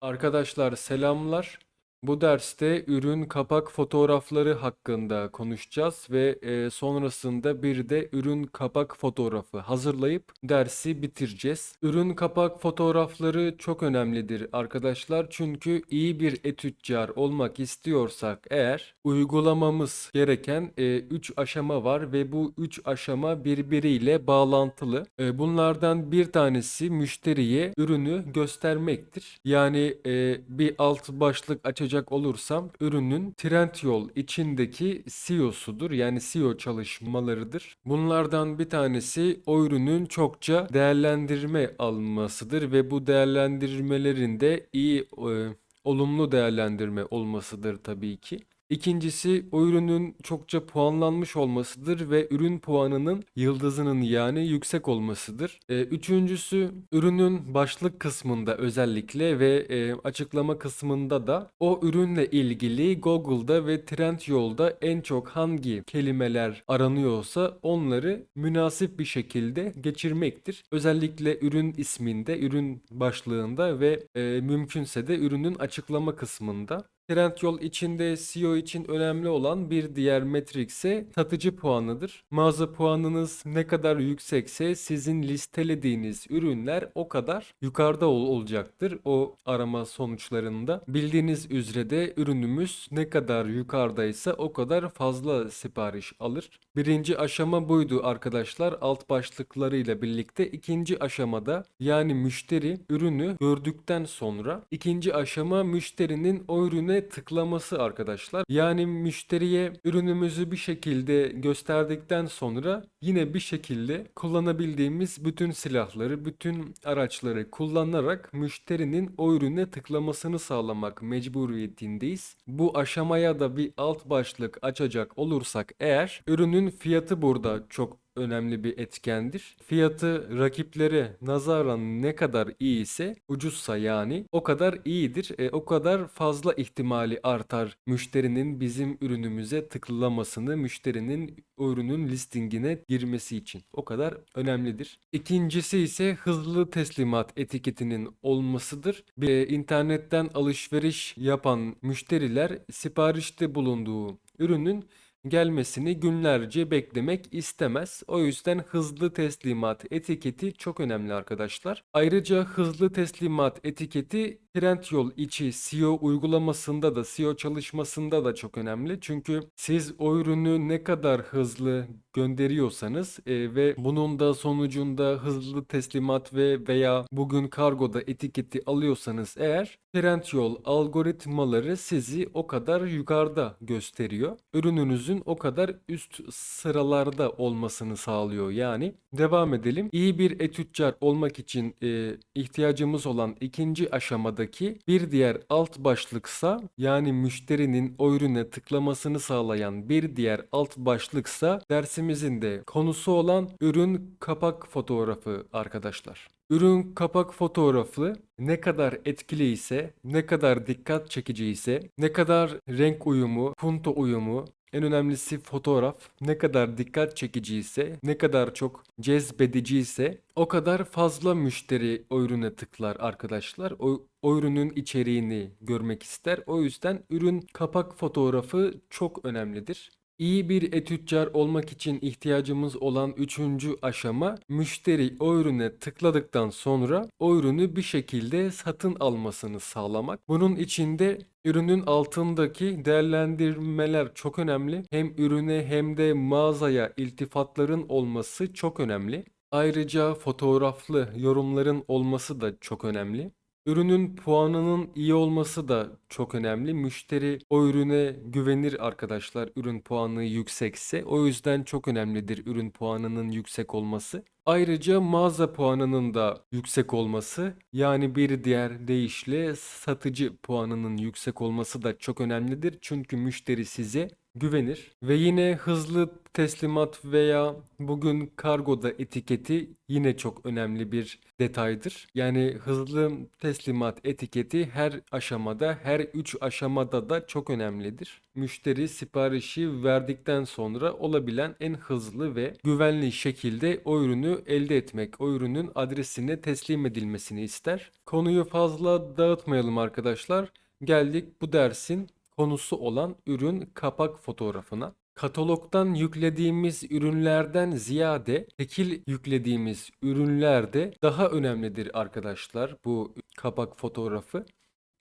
Arkadaşlar selamlar. Bu derste ürün kapak fotoğrafları hakkında konuşacağız ve e, sonrasında bir de ürün kapak fotoğrafı hazırlayıp dersi bitireceğiz. Ürün kapak fotoğrafları çok önemlidir arkadaşlar çünkü iyi bir etüccar olmak istiyorsak eğer uygulamamız gereken 3 aşama var ve bu 3 aşama birbiriyle bağlantılı. E, bunlardan bir tanesi müşteriye ürünü göstermektir. Yani e, bir alt başlık açacak olursam ürünün Trendyol içindeki SEO'sudur. Yani SEO çalışmalarıdır. Bunlardan bir tanesi o ürünün çokça değerlendirme almasıdır ve bu değerlendirmelerin de iyi e, olumlu değerlendirme olmasıdır tabii ki. İkincisi o ürünün çokça puanlanmış olmasıdır ve ürün puanının yıldızının yani yüksek olmasıdır. E, üçüncüsü ürünün başlık kısmında özellikle ve e, açıklama kısmında da o ürünle ilgili Google'da ve Trendyol'da en çok hangi kelimeler aranıyorsa onları münasip bir şekilde geçirmektir. Özellikle ürün isminde, ürün başlığında ve e, mümkünse de ürünün açıklama kısmında. Trendyol içinde SEO için önemli olan bir diğer metrik ise satıcı puanıdır. Mağaza puanınız ne kadar yüksekse sizin listelediğiniz ürünler o kadar yukarıda ol- olacaktır o arama sonuçlarında. Bildiğiniz üzere de ürünümüz ne kadar yukarıdaysa o kadar fazla sipariş alır. Birinci aşama buydu arkadaşlar alt başlıklarıyla birlikte. İkinci aşamada yani müşteri ürünü gördükten sonra ikinci aşama müşterinin o ürüne tıklaması arkadaşlar. Yani müşteriye ürünümüzü bir şekilde gösterdikten sonra yine bir şekilde kullanabildiğimiz bütün silahları, bütün araçları kullanarak müşterinin o ürüne tıklamasını sağlamak mecburiyetindeyiz. Bu aşamaya da bir alt başlık açacak olursak eğer ürünün fiyatı burada çok önemli bir etkendir. Fiyatı rakiplere nazaran ne kadar iyi ise ucuzsa yani o kadar iyidir. E, o kadar fazla ihtimali artar müşterinin bizim ürünümüze tıklamasını, müşterinin ürünün listingine girmesi için. O kadar önemlidir. İkincisi ise hızlı teslimat etiketinin olmasıdır. Bir e, internetten alışveriş yapan müşteriler siparişte bulunduğu ürünün gelmesini günlerce beklemek istemez. O yüzden hızlı teslimat etiketi çok önemli arkadaşlar. Ayrıca hızlı teslimat etiketi Trendyol içi SEO uygulamasında da SEO çalışmasında da çok önemli. Çünkü siz o ürünü ne kadar hızlı gönderiyorsanız e, ve bunun da sonucunda hızlı teslimat ve veya bugün kargoda etiketi alıyorsanız eğer Trendyol algoritmaları sizi o kadar yukarıda gösteriyor. Ürününüzün o kadar üst sıralarda olmasını sağlıyor. Yani devam edelim. İyi bir etüccar olmak için e, ihtiyacımız olan ikinci aşamadaki bir diğer alt başlıksa yani müşterinin o ürüne tıklamasını sağlayan bir diğer alt başlıksa dersimizin de konusu olan ürün kapak fotoğrafı arkadaşlar. Ürün kapak fotoğrafı ne kadar etkili ise, ne kadar dikkat çekici ise, ne kadar renk uyumu, punto uyumu, en önemlisi fotoğraf ne kadar dikkat çekici ise, ne kadar çok cezbedici ise o kadar fazla müşteri o ürüne tıklar arkadaşlar. O, o ürünün içeriğini görmek ister. O yüzden ürün kapak fotoğrafı çok önemlidir. İyi bir etüccar olmak için ihtiyacımız olan üçüncü aşama müşteri o ürüne tıkladıktan sonra o ürünü bir şekilde satın almasını sağlamak. Bunun içinde ürünün altındaki değerlendirmeler çok önemli. Hem ürüne hem de mağazaya iltifatların olması çok önemli. Ayrıca fotoğraflı yorumların olması da çok önemli. Ürünün puanının iyi olması da çok önemli. Müşteri o ürüne güvenir arkadaşlar. Ürün puanı yüksekse. O yüzden çok önemlidir ürün puanının yüksek olması. Ayrıca mağaza puanının da yüksek olması yani bir diğer deyişle satıcı puanının yüksek olması da çok önemlidir. Çünkü müşteri size güvenir ve yine hızlı teslimat veya bugün kargoda etiketi yine çok önemli bir detaydır. Yani hızlı teslimat etiketi her aşamada, her üç aşamada da çok önemlidir. Müşteri siparişi verdikten sonra olabilen en hızlı ve güvenli şekilde o ürünü elde etmek, o ürünün adresine teslim edilmesini ister. Konuyu fazla dağıtmayalım arkadaşlar. Geldik bu dersin konusu olan ürün kapak fotoğrafına. Katalogdan yüklediğimiz ürünlerden ziyade tekil yüklediğimiz ürünlerde daha önemlidir arkadaşlar bu kapak fotoğrafı.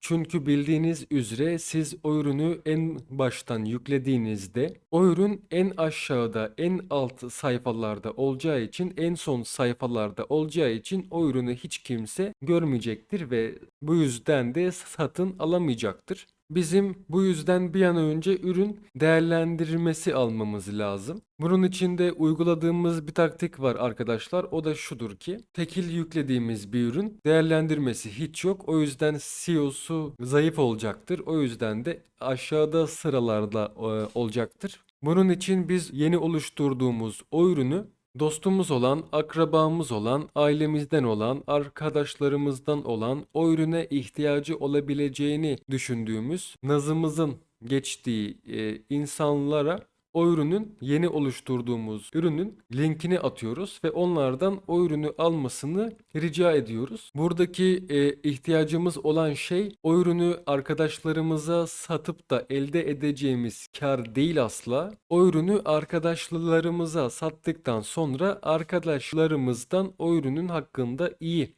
Çünkü bildiğiniz üzere siz o ürünü en baştan yüklediğinizde o ürün en aşağıda en alt sayfalarda olacağı için en son sayfalarda olacağı için o ürünü hiç kimse görmeyecektir ve bu yüzden de satın alamayacaktır. Bizim bu yüzden bir an önce ürün değerlendirmesi almamız lazım. Bunun için de uyguladığımız bir taktik var arkadaşlar. O da şudur ki tekil yüklediğimiz bir ürün değerlendirmesi hiç yok. O yüzden CEO'su zayıf olacaktır. O yüzden de aşağıda sıralarda e, olacaktır. Bunun için biz yeni oluşturduğumuz o ürünü dostumuz olan, akrabamız olan, ailemizden olan, arkadaşlarımızdan olan, o ürüne ihtiyacı olabileceğini düşündüğümüz, nazımızın geçtiği e, insanlara o ürünün yeni oluşturduğumuz ürünün linkini atıyoruz ve onlardan o ürünü almasını rica ediyoruz. Buradaki e, ihtiyacımız olan şey o ürünü arkadaşlarımıza satıp da elde edeceğimiz kar değil asla. O ürünü arkadaşlarımıza sattıktan sonra arkadaşlarımızdan o ürünün hakkında iyi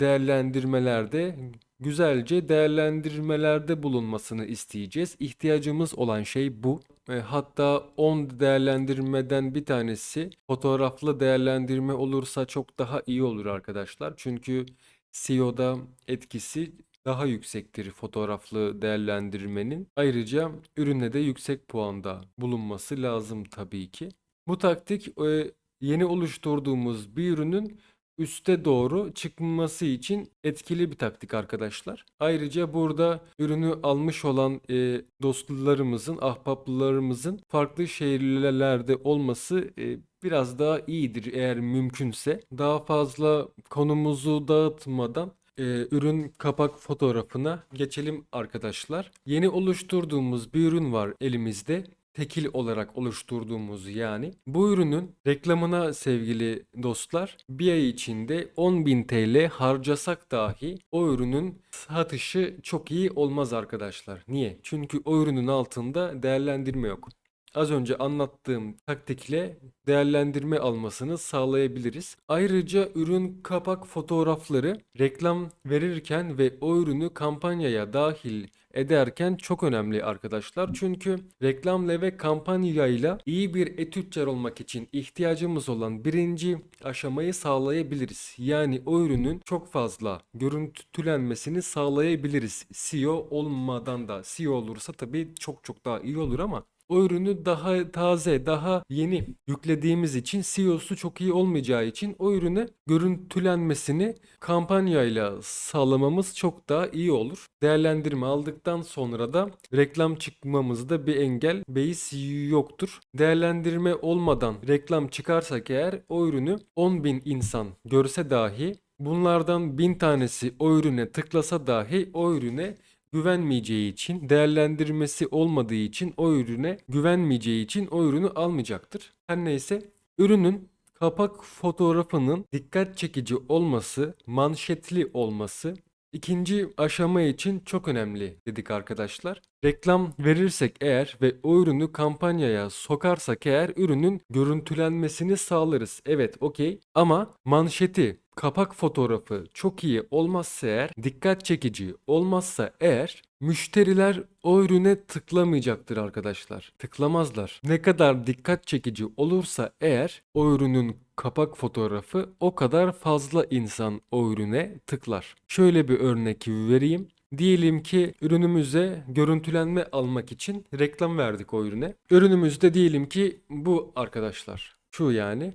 değerlendirmelerde güzelce değerlendirmelerde bulunmasını isteyeceğiz. İhtiyacımız olan şey bu. E, hatta 10 değerlendirmeden bir tanesi fotoğraflı değerlendirme olursa çok daha iyi olur arkadaşlar. Çünkü SEO'da etkisi daha yüksektir fotoğraflı değerlendirmenin. Ayrıca ürüne de yüksek puanda bulunması lazım tabii ki. Bu taktik e, yeni oluşturduğumuz bir ürünün üste doğru çıkması için etkili bir taktik arkadaşlar. Ayrıca burada ürünü almış olan e, dostlarımızın, ahbaplarımızın farklı şehirlerde olması e, biraz daha iyidir eğer mümkünse. Daha fazla konumuzu dağıtmadan e, ürün kapak fotoğrafına geçelim arkadaşlar. Yeni oluşturduğumuz bir ürün var elimizde tekil olarak oluşturduğumuz yani. Bu ürünün reklamına sevgili dostlar bir ay içinde 10.000 TL harcasak dahi o ürünün satışı çok iyi olmaz arkadaşlar. Niye? Çünkü o ürünün altında değerlendirme yok. Az önce anlattığım taktikle değerlendirme almasını sağlayabiliriz. Ayrıca ürün kapak fotoğrafları reklam verirken ve o ürünü kampanyaya dahil ederken çok önemli arkadaşlar. Çünkü reklamla ve kampanyayla iyi bir etütçer olmak için ihtiyacımız olan birinci aşamayı sağlayabiliriz. Yani o ürünün çok fazla görüntülenmesini sağlayabiliriz. SEO olmadan da SEO olursa tabii çok çok daha iyi olur ama o ürünü daha taze, daha yeni yüklediğimiz için CEO'su çok iyi olmayacağı için o ürüne görüntülenmesini kampanyayla sağlamamız çok daha iyi olur. Değerlendirme aldıktan sonra da reklam çıkmamızda bir engel beis yoktur. Değerlendirme olmadan reklam çıkarsak eğer o ürünü 10.000 insan görse dahi bunlardan 1000 tanesi o ürüne tıklasa dahi o ürüne güvenmeyeceği için, değerlendirmesi olmadığı için o ürüne güvenmeyeceği için o ürünü almayacaktır. Her neyse ürünün kapak fotoğrafının dikkat çekici olması, manşetli olması ikinci aşama için çok önemli dedik arkadaşlar. Reklam verirsek eğer ve o ürünü kampanyaya sokarsak eğer ürünün görüntülenmesini sağlarız. Evet okey ama manşeti kapak fotoğrafı çok iyi olmazsa eğer, dikkat çekici olmazsa eğer müşteriler o ürüne tıklamayacaktır arkadaşlar. Tıklamazlar. Ne kadar dikkat çekici olursa eğer o ürünün kapak fotoğrafı o kadar fazla insan o ürüne tıklar. Şöyle bir örnek vereyim. Diyelim ki ürünümüze görüntülenme almak için reklam verdik o ürüne. Ürünümüzde diyelim ki bu arkadaşlar. Şu yani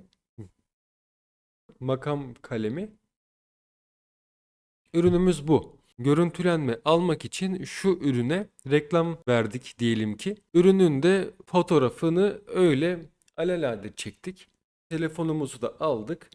makam kalemi. Ürünümüz bu. görüntülenme almak için şu ürüne reklam verdik diyelim ki. Ürünün de fotoğrafını öyle alelade çektik. Telefonumuzu da aldık.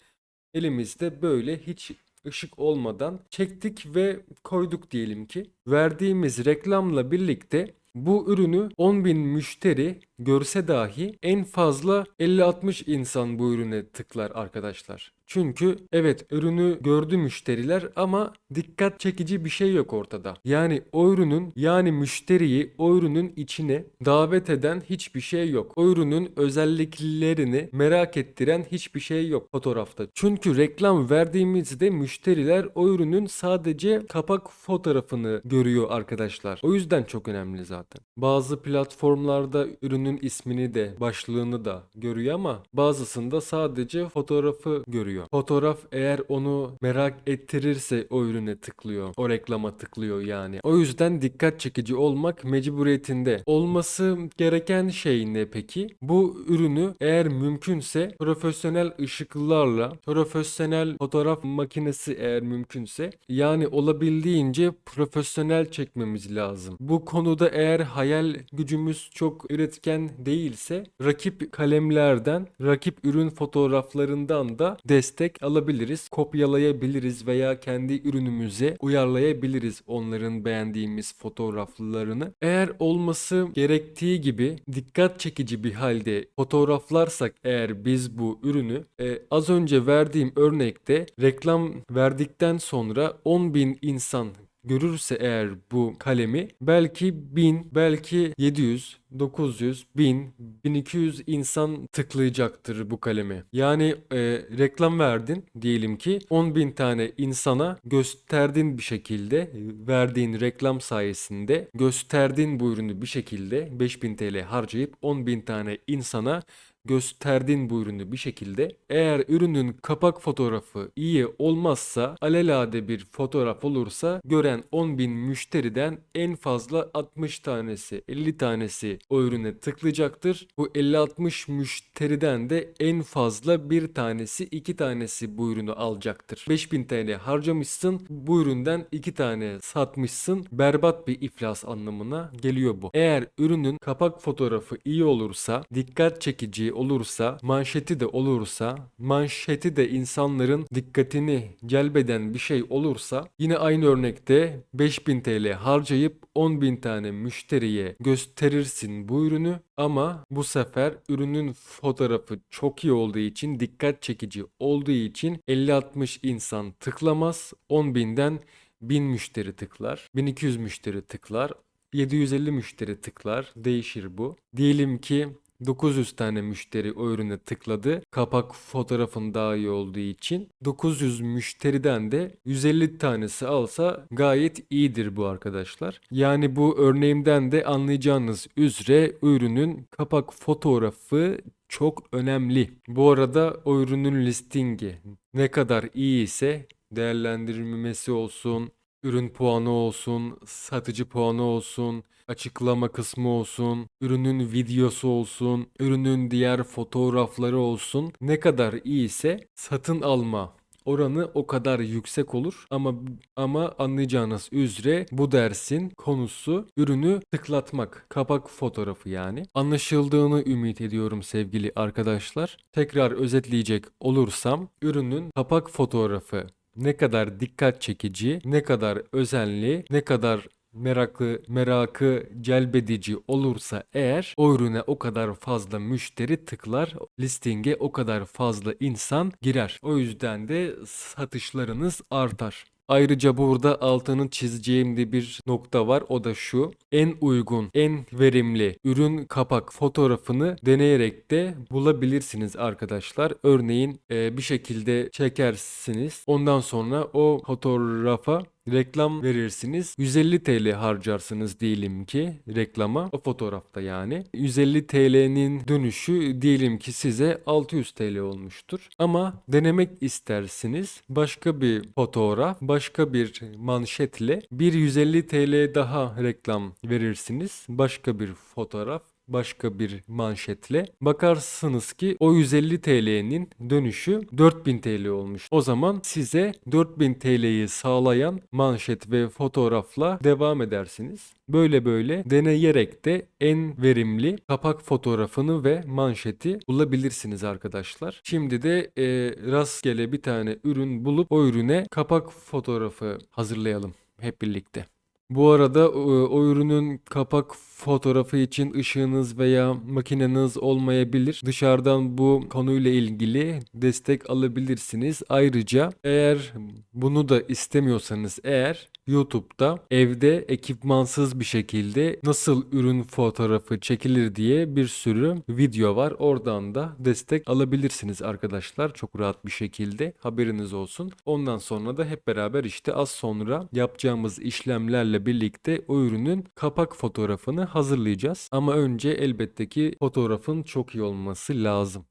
Elimizde böyle hiç ışık olmadan çektik ve koyduk diyelim ki. Verdiğimiz reklamla birlikte bu ürünü 10.000 müşteri görse dahi en fazla 50-60 insan bu ürüne tıklar arkadaşlar. Çünkü evet ürünü gördü müşteriler ama dikkat çekici bir şey yok ortada. Yani o ürünün yani müşteriyi o ürünün içine davet eden hiçbir şey yok. O ürünün özelliklerini merak ettiren hiçbir şey yok fotoğrafta. Çünkü reklam verdiğimizde müşteriler o ürünün sadece kapak fotoğrafını görüyor arkadaşlar. O yüzden çok önemli zaten. Bazı platformlarda ürünün ismini de başlığını da görüyor ama bazısında sadece fotoğrafı görüyor. Fotoğraf eğer onu merak ettirirse o ürüne tıklıyor. O reklama tıklıyor yani. O yüzden dikkat çekici olmak mecburiyetinde. Olması gereken şey ne peki? Bu ürünü eğer mümkünse profesyonel ışıklarla, profesyonel fotoğraf makinesi eğer mümkünse yani olabildiğince profesyonel çekmemiz lazım. Bu konuda eğer hayal gücümüz çok üretken değilse rakip kalemlerden, rakip ürün fotoğraflarından da destek alabiliriz, kopyalayabiliriz veya kendi ürünümüze uyarlayabiliriz onların beğendiğimiz fotoğraflarını. Eğer olması gerektiği gibi dikkat çekici bir halde fotoğraflarsak eğer biz bu ürünü e, az önce verdiğim örnekte reklam verdikten sonra 10.000 insan görürse eğer bu kalemi belki 1000 belki 700 900 1000 1200 insan tıklayacaktır bu kalemi. Yani e, reklam verdin diyelim ki 10.000 tane insana gösterdin bir şekilde verdiğin reklam sayesinde gösterdin bu ürünü bir şekilde 5000 TL harcayıp 10.000 tane insana gösterdin bu ürünü bir şekilde. Eğer ürünün kapak fotoğrafı iyi olmazsa alelade bir fotoğraf olursa gören 10.000 müşteriden en fazla 60 tanesi 50 tanesi o ürüne tıklayacaktır. Bu 50-60 müşteriden de en fazla bir tanesi iki tanesi bu ürünü alacaktır. 5000 TL harcamışsın bu üründen iki tane satmışsın berbat bir iflas anlamına geliyor bu. Eğer ürünün kapak fotoğrafı iyi olursa dikkat çekici olursa, manşeti de olursa, manşeti de insanların dikkatini celbeden bir şey olursa yine aynı örnekte 5000 TL harcayıp 10.000 tane müşteriye gösterirsin bu ürünü ama bu sefer ürünün fotoğrafı çok iyi olduğu için dikkat çekici olduğu için 50-60 insan tıklamaz 10.000'den 1000 müşteri tıklar 1200 müşteri tıklar 750 müşteri tıklar değişir bu. Diyelim ki 900 tane müşteri o ürüne tıkladı. Kapak fotoğrafın daha iyi olduğu için 900 müşteriden de 150 tanesi alsa gayet iyidir bu arkadaşlar. Yani bu örneğimden de anlayacağınız üzere ürünün kapak fotoğrafı çok önemli. Bu arada o ürünün listingi ne kadar iyi ise değerlendirilmesi olsun, ürün puanı olsun, satıcı puanı olsun, açıklama kısmı olsun, ürünün videosu olsun, ürünün diğer fotoğrafları olsun. Ne kadar iyiyse satın alma oranı o kadar yüksek olur ama ama anlayacağınız üzere bu dersin konusu ürünü tıklatmak. Kapak fotoğrafı yani. Anlaşıldığını ümit ediyorum sevgili arkadaşlar. Tekrar özetleyecek olursam ürünün kapak fotoğrafı ne kadar dikkat çekici, ne kadar özenli, ne kadar meraklı, merakı celbedici olursa eğer o ürüne o kadar fazla müşteri tıklar, listinge o kadar fazla insan girer. O yüzden de satışlarınız artar. Ayrıca burada altını çizeceğim de bir nokta var. O da şu. En uygun, en verimli ürün kapak fotoğrafını deneyerek de bulabilirsiniz arkadaşlar. Örneğin bir şekilde çekersiniz. Ondan sonra o fotoğrafa reklam verirsiniz. 150 TL harcarsınız diyelim ki reklama o fotoğrafta yani. 150 TL'nin dönüşü diyelim ki size 600 TL olmuştur. Ama denemek istersiniz. Başka bir fotoğraf, başka bir manşetle bir 150 TL daha reklam verirsiniz. Başka bir fotoğraf başka bir manşetle bakarsınız ki o 150 TL'nin dönüşü 4000 TL olmuş. O zaman size 4000 TL'yi sağlayan manşet ve fotoğrafla devam edersiniz. Böyle böyle deneyerek de en verimli kapak fotoğrafını ve manşeti bulabilirsiniz arkadaşlar. Şimdi de e, rastgele bir tane ürün bulup o ürüne kapak fotoğrafı hazırlayalım hep birlikte. Bu arada o, o ürünün kapak fotoğrafı için ışığınız veya makineniz olmayabilir. Dışarıdan bu konuyla ilgili destek alabilirsiniz. Ayrıca eğer bunu da istemiyorsanız eğer YouTube'da evde ekipmansız bir şekilde nasıl ürün fotoğrafı çekilir diye bir sürü video var. Oradan da destek alabilirsiniz arkadaşlar. Çok rahat bir şekilde haberiniz olsun. Ondan sonra da hep beraber işte az sonra yapacağımız işlemlerle birlikte o ürünün kapak fotoğrafını hazırlayacağız. Ama önce elbette ki fotoğrafın çok iyi olması lazım.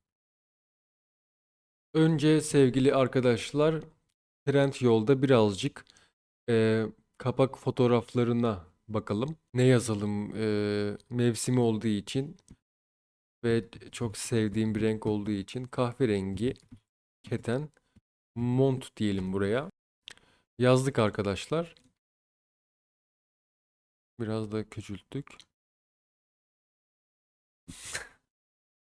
Önce sevgili arkadaşlar Trendyol'da birazcık e, kapak fotoğraflarına bakalım. Ne yazalım e, mevsimi olduğu için ve çok sevdiğim bir renk olduğu için kahverengi keten mont diyelim buraya. Yazdık arkadaşlar. Biraz da küçülttük.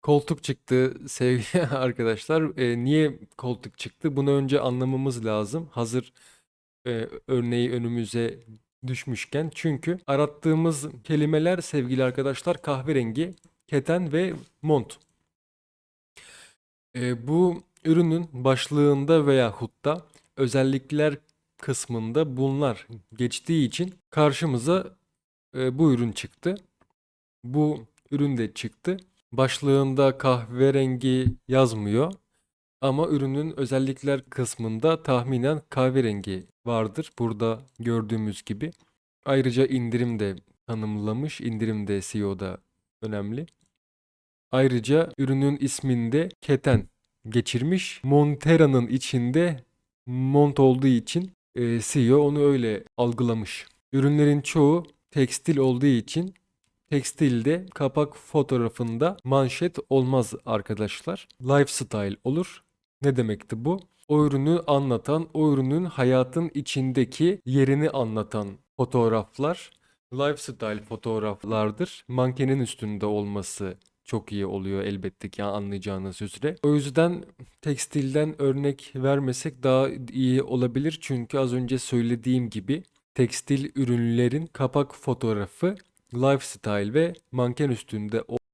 Koltuk çıktı sevgili arkadaşlar. E, niye koltuk çıktı? Bunu önce anlamamız lazım. Hazır e, örneği önümüze düşmüşken. Çünkü arattığımız kelimeler sevgili arkadaşlar kahverengi, keten ve mont. E, bu ürünün başlığında veya hutta özellikler kısmında bunlar geçtiği için karşımıza e, bu ürün çıktı. Bu ürün de çıktı. Başlığında kahverengi yazmıyor. Ama ürünün özellikler kısmında tahminen kahverengi vardır. Burada gördüğümüz gibi. Ayrıca indirim de tanımlamış. İndirim de SEO'da önemli. Ayrıca ürünün isminde keten geçirmiş. Montera'nın içinde mont olduğu için e, CEO onu öyle algılamış. Ürünlerin çoğu tekstil olduğu için tekstilde kapak fotoğrafında manşet olmaz arkadaşlar. Lifestyle olur. Ne demekti bu? O ürünü anlatan, o ürünün hayatın içindeki yerini anlatan fotoğraflar lifestyle fotoğraflardır. Mankenin üstünde olması çok iyi oluyor elbette ki anlayacağınız üzere. O yüzden tekstilden örnek vermesek daha iyi olabilir. Çünkü az önce söylediğim gibi tekstil ürünlerin kapak fotoğrafı lifestyle ve manken üstünde